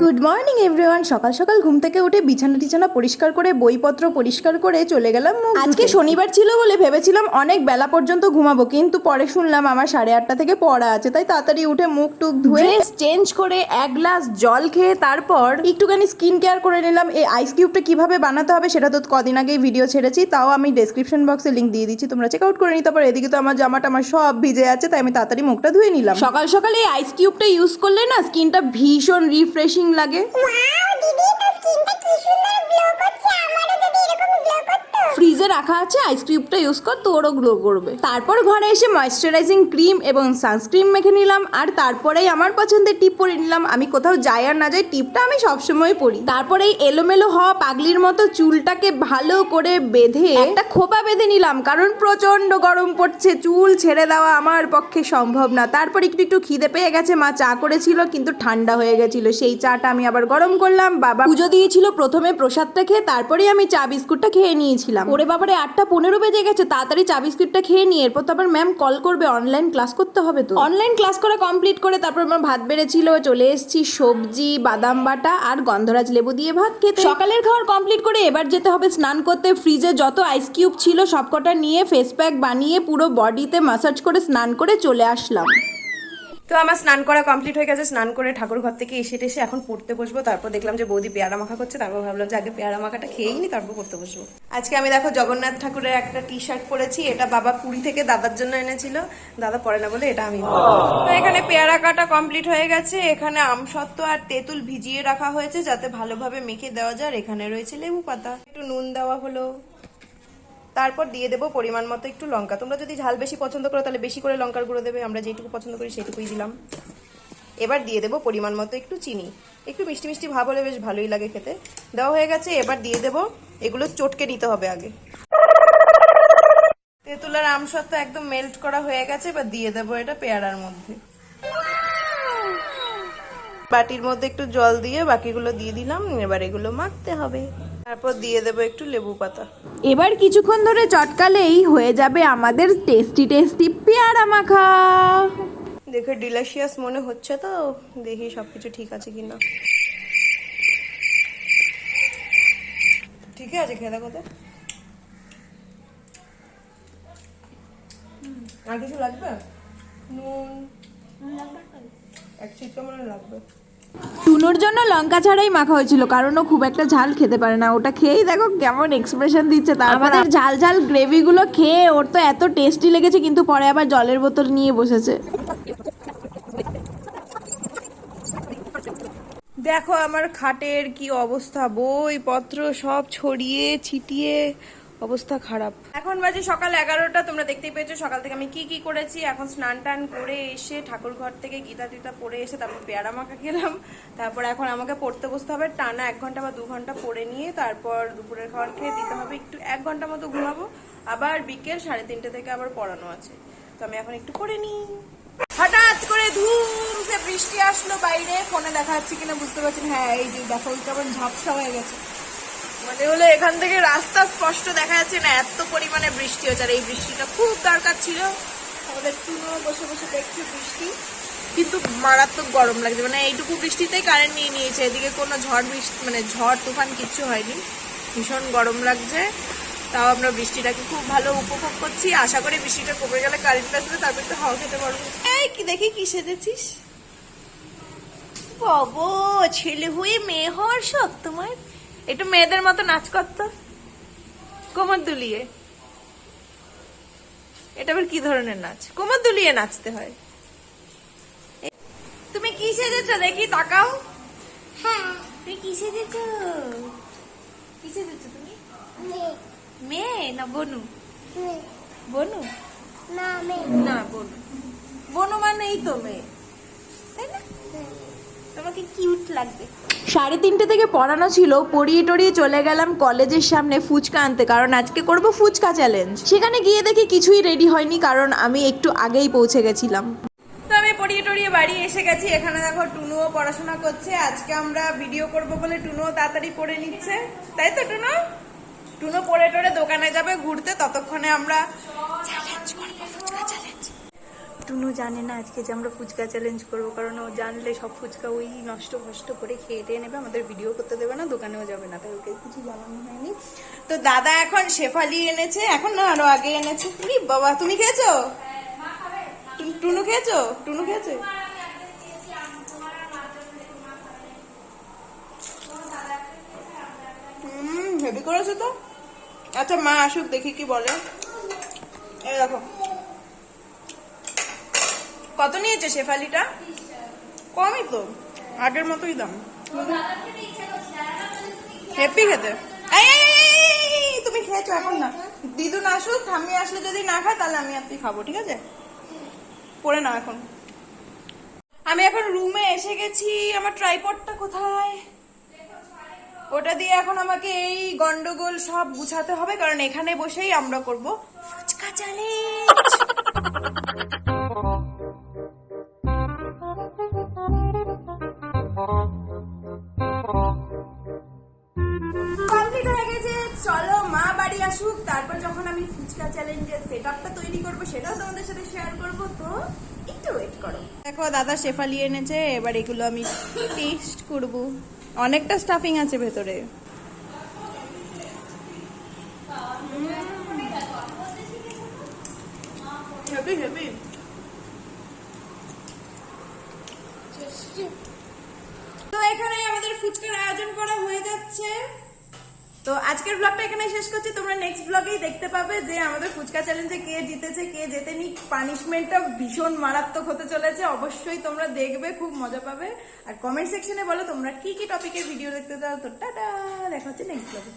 Good morning everyone সকাল সকাল ঘুম থেকে উঠে বিছানা টিছানা পরিষ্কার করে বইপত্র পরিষ্কার করে চলে গেলাম। আজকে শনিবার ছিল বলে ভেবেছিলাম অনেক বেলা পর্যন্ত ঘুমাবো কিন্তু পরে শুনলাম আমার সাড়ে আটটা থেকে পড়া আছে তাই তাড়াতাড়ি উঠে মুখ টুক ধুয়ে চেঞ্জ করে এক গ্লাস জল খেয়ে তারপর একটুখানি স্কিন কেয়ার করে নিলাম। এই আইস কিউবটা কীভাবে বানাতে হবে সেটা তো কদিন আগেই ভিডিও ছেড়েছি তাও আমি ডেসক্রিপশন বক্সে লিঙ্ক দিয়ে দিচ্ছি তোমরা চেক আউট করে নিতে পারো। এদিকে তো আমার জামাটা আমার সব ভিজে আছে তাই আমি তাড়াতাড়ি মুখটা ধুয়ে নিলাম। সকাল সকাল এই আইস কিউবটা ইউজ করলে না স্কিনটা ভীষণ রিফ্রেশিং লাগে। ওয়াও দিদি তো স্কিনটা কি সুন্দর গ্লো করছে আমারও ফ্রিজে রাখা আছে আইস কিউবটা ইউজ কর, তোরও গ্লো করবে। তারপর ঘরে এসে ময়শ্চারাইজিং ক্রিম এবং সানস্ক্রিন মেখে নিলাম, আর তারপরেই আমার পছন্দের টিপ পরে নিলাম। আমি কোথাও যাই আর না যাই টিপটা আমি সবসময় পরি। তারপরে এই এলোমেলো হওয়া পাগলির মতো চুলটাকে ভালো করে বেঁধে একটা খোপা বেঁধে নিলাম, কারণ প্রচণ্ড গরম পড়ছে, চুল ছেড়ে দেওয়া আমার পক্ষে সম্ভব না। তারপর একটু একটু খিদে পেয়ে গেছে, মা চা করেছিল, কিন্তু ঠান্ডা হয়ে গেছিল। সেই চাটা আমি আবার গরম করলাম, বাবা পুজো দিয়েছিল প্রথমে প্রসাদটা খেয়ে, তারপরেই আমি চা বিস্কুটটা খেয়ে নিয়েছিলাম। ওরে বাবারে আটটা পনেরো বেজে গেছে তাড়াতাড়ি চা বিস্কুটটা খেয়ে নিয়ে এরপর তো আবার ম্যাম কল করবে অনলাইন ক্লাস করতে হবে তো। অনলাইন ক্লাস করা কমপ্লিট করে তারপর আমার ভাত বেড়েছিল চলে এসেছি সবজি বাদাম বাটা আর গন্ধরাজ লেবু দিয়ে ভাত খেতে। সকালের খাওয়ার কমপ্লিট করে এবার যেতে হবে স্নান করতে ফ্রিজে যত আইস কিউব ছিল সবকটা নিয়ে ফেস প্যাক বানিয়ে পুরো বডিতে মাসাজ করে স্নান করে চলে আসলাম। তো আমার স্নান করা কমপ্লিট হয়ে গেছে, স্নান করে ঠাকুর ঘর থেকে এসে টেসে এখন পড়তে বসবো। তারপর দেখলাম যে বৌদি পেয়ারা মাখা করছে, তারপর ভাবলাম যে আগে পেয়ারা মাখাটা খেয়েই নি, তারপর পড়তে বসবো। আজকে আমি দেখো জগন্নাথ ঠাকুরের একটা টি শার্ট পরেছি, এটা বাবা পুরী থেকে দাদার জন্য এনেছিল। দাদা পরে না বলে এটা আমি। তো এখানে পেয়ারা কাটা কমপ্লিট হয়ে গেছে, এখানে আমসত্ত্ব আর তেঁতুল ভিজিয়ে রাখা হয়েছে যাতে ভালোভাবে মেখে দেওয়া যায়, আর এখানে রয়েছে লেবু পাতা। একটু নুন দেওয়া হলো। তারপর দিয়ে দেবো পরিমাণ মতো একটু লঙ্কা। তোমরা যদি ঝাল বেশি পছন্দ করো, তাহলে বেশি করে লঙ্কার গুঁড়ো দেবে, আমরা যেটুকু পছন্দ করি সেটুকুই দিলাম। এবার দিয়ে দেবো পরিমাণ মতো একটু চিনি। একটু মিষ্টি মিষ্টি ভাব হলে বেশ ভালোই লাগে খেতে। দেওয়া হয়ে গেছে, এবার দিয়ে দেবো এগুলো চটকে নিতে হবে আগে। তেঁতুলার আমসত্ব একদম মেল্ট করা হয়ে গেছে, এবার দিয়ে দেবো এটা পেয়ারার মধ্যে। বাটির মধ্যে একটু জল দিয়ে বাকিগুলো দিয়ে দিলাম, এবার এগুলো মাখতে হবে। তারপর দিয়ে দেবো একটু লেবু পাতা। এবার কিছুক্ষণ ধরে চটকালেই হয়ে যাবে আমাদের টেস্টি টেস্টি পেয়ারা মাখা। দেখে ডিলাশিয়াস মনে হচ্ছে তো দেখি সবকিছু ঠিক আছে কিনা। ঠিক আছে খেয়ে দেখো আর কিছু লাগবে? নুন। এক চিটকা মনে লাগবে। টুনুর জন্য লঙ্কা ছাড়াই মাখা হয়েছিল কারণ ও খুব একটা ঝাল খেতে পারে না। ওটা খেয়েই দেখো কেমন এক্সপ্রেশন দিচ্ছে তার আমাদের ঝাল ঝাল গ্রেভিগুলো খেয়ে ওর তো এত টেস্টি লেগেছে কিন্তু পরে আবার জলের বোতল নিয়ে বসেছে। দেখো আমার খাটের কি অবস্থা বই পত্র সব ছড়িয়ে ছিটিয়ে অবস্থা খারাপ। এখন বাজে সকাল এগারোটা, তোমরা দেখতেই পেয়েছ, সকাল থেকে আমি কি কি করেছি, এখন স্নান টান করে এসে ঠাকুর ঘর থেকে গীতা টিতা পড়ে এসে তারপর পেয়ারা মাখা খেলাম, তারপর এখন আমাকে পড়তে বসতে হবে, টানা এক ঘণ্টা বা দু ঘণ্টা পড়ে নিয়ে তারপর দুপুরের খাবার খেয়ে দিতে হবে, একটু এক ঘণ্টা মতো ঘুমাবো, আবার বিকেল সাড়ে তিনটে থেকে আবার পড়ানো আছে, তো আমি এখন একটু পড়ে নিই। হঠাৎ করে ধুম সে বৃষ্টি আসলো বাইরে, ফোনে দেখা যাচ্ছে কিনা বুঝতে পারছেন হ্যাঁ এই যে দেখো কেমন ঝাপসা হয়ে গেছে। মানে হলো এখান থেকে রাস্তা স্পষ্ট দেখা যাচ্ছে না, এত পরিমাণে বৃষ্টি হচ্ছে। আর এই বৃষ্টিটা খুব দরকার ছিল। আমাদের টুনো বসে বসে দেখছে বৃষ্টি। কিন্তু মারাত্মক গরম লাগছে। মানে এইটুকু বৃষ্টিতেই কারেন্ট নিয়ে নিয়েছে। এদিকে কোনো ঝড় বৃষ্টি মানে ঝড়, তুফান কিচ্ছু হয়নি। ভীষণ গরম লাগছে। তাও আমরা বৃষ্টিটাকে খুব ভালো উপভোগ করছি। আশা করি বৃষ্টিটা কমে গেলে কারেন্ট আসবে তারপর তো হাওয়া খেতে পারব। এই কি দেখি, কি সেজেছিস? বাবু ছেলে হয়ে মেয়ে হওয়ার শখ তোমার? একটু মেয়েদের মতো নাচ করতো? কোমর দুলিয়ে এটা আবার কি ধরনের নাচ? কোমর দুলিয়ে নাচতে হয়। তুমি কি সেজেছো দেখি তাকাও। হ্যাঁ তুমি কি সেজেছো? কি সেজেছো তুমি? মেয়ে। না বনু? বনু? না মেয়ে। না বনু। বনু মানেই তো মেয়ে। কিউট লাগবে। সাড়ে তিনটে থেকে পড়ানো ছিল পড়িয়ে টড়িয়ে চলে গেলাম কলেজের সামনে ফুচকা আনতে কারণ আজকে করব ফুচকা চ্যালেঞ্জ সেখানে গিয়ে দেখি কিছুই রেডি হয়নি কারণ আমি একটু আগেই পৌঁছে গেছিলাম। তো আমি পড়িয়ে টড়িয়ে বাড়ি এসে গেছি এখানে দেখো টুনুও পড়াশোনা করছে আজকে আমরা ভিডিও করব বলে টুনুও তাড়াতাড়ি পড়ে নিচ্ছে। তাই তো টুনু? টুনু পড়ে টড়ে দোকানে যাবে ঘুরতে ততক্ষণে আমরা টুনু জানে না আজকে যে আমরা ফুচকা চ্যালেঞ্জ করব, কারণ ও জানলে সব ফুচকা ওই নষ্ট ফষ্ট করে খেয়ে টেয়ে নেবে, আমাদের ভিডিও করতে দেবে না, দোকানেও যাবে না, তাই ওকে কিছু জানানো হয়নি। তো দাদা এখন শেফালি এনেছে, এখন না আরও আগে এনেছে। কি বাবা, তুমি খেয়েছো? টুনু খেয়েছো? টুনু খেয়েছে? হুম, হেভি করেছে তো। আচ্ছা মা আসুক, দেখি কি বলে। দেখো। কত নিয়েছে শেফালিটা? কমই তো। আগের মতোই দাম। হ্যাপি খেতে। তুমি খেয়েছো এখন না। দিদুন আসুক, ঠাম্মি আসলে যদি না খায়, তাহলে আমি আপনি খাব, ঠিক আছে? পরে নাও এখন। আমি এখন রুমে এসে গেছি। আমার ট্রাইপডটা কোথায়? ওটা দিয়ে এখন আমাকে এই গন্ডগোল সব গুছাতে হবে, কারণ এখানে বসেই আমরা করব ফুচকা চ্যালেঞ্জ আসুক তারপর যখন আমি ফুচকা চ্যালেঞ্জের সেট আপটা তৈরি করব সেটাও তোমাদের সাথে শেয়ার করব তো একটু ওয়েট করো। দেখো দাদা শেফালি এনেছে এবার এগুলো আমি টেস্ট করব। অনেকটা স্টাফিং আছে ভেতরে। হেভি হেভি তো এখানে আমাদের ফুচকার আয়োজন করা হয়ে যাচ্ছে। তো আজকের ব্লগটা এখানে শেষ করছি। তোমরা নেক্সট ব্লগেই দেখতে পাবে যে আমাদের ফুচকা চ্যালেঞ্জে কে জিতেছে, কে জেতেনি। পানিশমেন্টটা ভীষণ মারাত্মক হতে চলেছে। অবশ্যই তোমরা দেখবে, খুব মজা পাবে। আর কমেন্ট সেকশনে বলো তোমরা কি কি টপিকের ভিডিও দেখতে চাও। তো টাটা! দেখা হচ্ছে নেক্সট ব্লগে